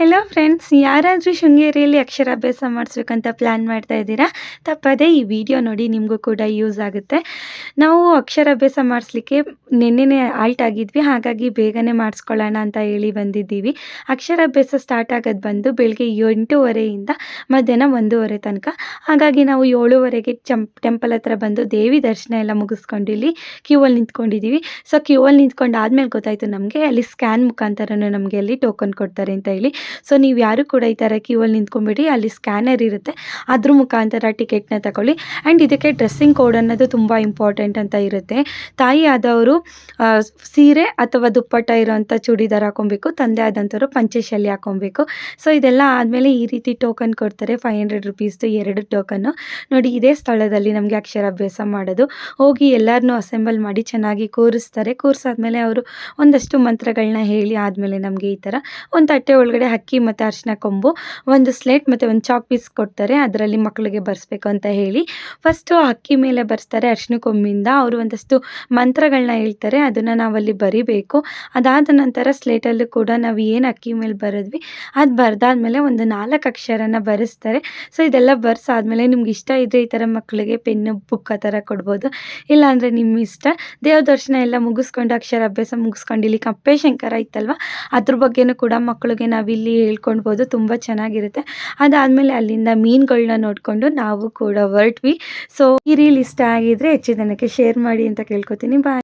Hello friends ಯಾರಾದರೂ ಶೃಂಗೇರಿಯಲ್ಲಿ ಅಕ್ಷರಾಭ್ಯಾಸ ಮಾಡಿಸ್ಬೇಕಂತ plan ಮಾಡ್ತಾ ಇದ್ದೀರಾ? ತಪ್ಪದೇ ಈ ವಿಡಿಯೋ ನೋಡಿ ನಿಮಗೂ ಕೂಡ ಯೂಸ್ ಆಗುತ್ತೆ. ನಾವು ಅಕ್ಷರಾಭ್ಯಾಸ ಮಾಡಿಸ್ಲಿಕ್ಕೆ ನಿನ್ನೆನೇ ಆಲ್ಟ್ ಆಗಿದ್ವಿ, ಹಾಗಾಗಿ ಬೇಗನೆ ಮಾಡಿಸ್ಕೊಳ್ಳೋಣ ಅಂತ ಹೇಳಿ ಬಂದಿದ್ದೀವಿ. ಅಕ್ಷರಾಭ್ಯಾಸ ಸ್ಟಾರ್ಟ್ ಆಗೋದು ಬಂದು ಬೆಳಗ್ಗೆ ಎಂಟೂವರೆಯಿಂದ ಮಧ್ಯಾಹ್ನ ಒಂದೂವರೆ ತನಕ. ಹಾಗಾಗಿ ನಾವು ಏಳುವರೆಗೆ ಚಂಪ್ ಟೆಂಪಲ್ ಹತ್ರ ಬಂದು ದೇವಿ ದರ್ಶನ ಎಲ್ಲ ಮುಗಿಸ್ಕೊಂಡು ಇಲ್ಲಿ ಕ್ಯೂ ಅಲ್ಲಿ ನಿಂತ್ಕೊಂಡಿದ್ದೀವಿ. ಸೊ ಕ್ಯೂ ಅಲ್ಲಿ ನಿಂತ್ಕೊಂಡು ಆದಮೇಲೆ ಗೊತ್ತಾಯಿತು ನಮಗೆ, ಅಲ್ಲಿ ಸ್ಕ್ಯಾನ್ ಮುಖಾಂತರನೂ ನಮಗೆ ಅಲ್ಲಿ ಟೋಕನ್ ಕೊಡ್ತಾರೆ ಅಂತ ಹೇಳಿ. ಸೊ ನೀವು ಯಾರು ಕೂಡ ಈ ಥರ ಕ್ಯೂ ಅಲ್ಲಿ ನಿಂತ್ಕೊಂಬಿಡಿ ಅಲ್ಲಿ ಸ್ಕ್ಯಾನರ್ ಇರುತ್ತೆ. ಅದ್ರ ಮುಖಾಂತರ ಟಿಕೆಟ್ನ ತಗೊಳ್ಳಿ. ಆ್ಯಂಡ್ ಇದಕ್ಕೆ ಡ್ರೆಸ್ಸಿಂಗ್ ಕೋಡ್ ಅನ್ನೋದು ತುಂಬ ಇಂಪಾರ್ಟೆಂಟ್ ಅಂತ ಇರುತ್ತೆ. ತಾಯಿ ಆದವರು ಸೀರೆ ಅಥವಾ ದುಪ್ಪಟ್ಟ ಇರೋವಂಥ ಚೂಡಿದಾರ್ ಹಾಕೊಬೇಕು ತಂದೆ ಆದಂಥವ್ರು ಪಂಚೆ ಶಲ್ಯ ಹಾಕೊಬೇಕು ಸೊ ಇದೆಲ್ಲ ಆದಮೇಲೆ ಈ ರೀತಿ ಟೋಕನ್ ಕೊಡ್ತಾರೆ ಫೈವ್ ಹಂಡ್ರೆಡ್ ರುಪೀಸ್ದು ಎರಡು ಟೋಕನ್ನು ನೋಡಿ, ಇದೇ ಸ್ಥಳದಲ್ಲಿ ನಮಗೆ ಅಕ್ಷರಾಭ್ಯಾಸ ಮಾಡೋದು. ಹೋಗಿ ಎಲ್ಲರನ್ನೂ ಅಸೆಂಬಲ್ ಮಾಡಿ ಚೆನ್ನಾಗಿ ಕೂರಿಸ್ತಾರೆ. ಕೂರಿಸಾದ್ಮೇಲೆ ಅವರು ಒಂದಷ್ಟು ಮಂತ್ರಗಳನ್ನ ಹೇಳಿ ಆದಮೇಲೆ ನಮಗೆ ಈ ಥರ ಒಂದು ತಟ್ಟೆ ಒಳಗಡೆ ಅಕ್ಕಿ ಮತ್ತು ಅರಿಶಿನ ಕೊಂಬು, ಒಂದು ಸ್ಲೇಟ್ ಮತ್ತು ಒಂದು ಚಾಕ್ ಪೀಸ್ ಕೊಡ್ತಾರೆ. ಅದರಲ್ಲಿ ಮಕ್ಕಳಿಗೆ ಬರೆಸ್ಬೇಕು ಅಂತ ಹೇಳಿ. ಫಸ್ಟು ಅಕ್ಕಿ ಮೇಲೆ ಬರೆಸ್ತಾರೆ ಅರಿಶಿನ ಕೊಂಬಿಂದ. ಅವರು ಒಂದಷ್ಟು ಮಂತ್ರಗಳನ್ನ ಹೇಳ್ತಾರೆ. ಅದನ್ನು ನಾವಲ್ಲಿ ಬರಿಬೇಕು. ಅದಾದ ನಂತರ ಸ್ಲೇಟಲ್ಲೂ ಕೂಡ ನಾವು ಏನು ಅಕ್ಕಿ ಮೇಲೆ ಬರೆದ್ವಿ, ಅದು ಬರೆದಾದ್ಮೇಲೆ ಒಂದು ನಾಲ್ಕು ಅಕ್ಷರನ ಬರೆಸ್ತಾರೆ. ಸೊ ಇದೆಲ್ಲ ಬರ್ಸಾದ್ಮೇಲೆ ನಿಮ್ಗೆ ಇಷ್ಟ ಇದ್ದರೆ ಈ ಥರ ಮಕ್ಕಳಿಗೆ ಪೆನ್ನು, ಬುಕ್ ಆ ಥರ ಕೊಡ್ಬೋದು. ಇಲ್ಲಾಂದರೆ ನಿಮ್ಮ ಇಷ್ಟ. ದೇವ್ರ ದರ್ಶನ ಎಲ್ಲ ಮುಗಿಸ್ಕೊಂಡು, ಅಕ್ಷರಾಭ್ಯಾಸ ಮುಗಿಸ್ಕೊಂಡು, ಇಲ್ಲಿ ಕಪ್ಪೆ ಶಂಕರ ಇತ್ತಲ್ವ? ಅದ್ರ ಬಗ್ಗೆನೂ ಕೂಡ ಮಕ್ಕಳಿಗೆ ನಾವಿಲ್ಲಿ ಹೇಳ್ಕೊಳ್ಬೋದು, ತುಂಬ ಚೆನ್ನಾಗಿರುತ್ತೆ. ಅದಾದಮೇಲೆ ಅಲ್ಲಿಂದ ಮೀನುಗಳನ್ನ ನೋಡಿಕೊಂಡು ನಾವು ಕೂಡ ಹೊರಟ್ವಿ. ಸೊ ಈ ರೀಲ್ ಇಷ್ಟ ಆಗಿದ್ರೆ ಹೆಚ್ಚು ಜನಕ್ಕೆ ಶೇರ್ ಮಾಡಿ ಅಂತ ಕೇಳ್ಕೊತೀನಿ. ಬಾಯ್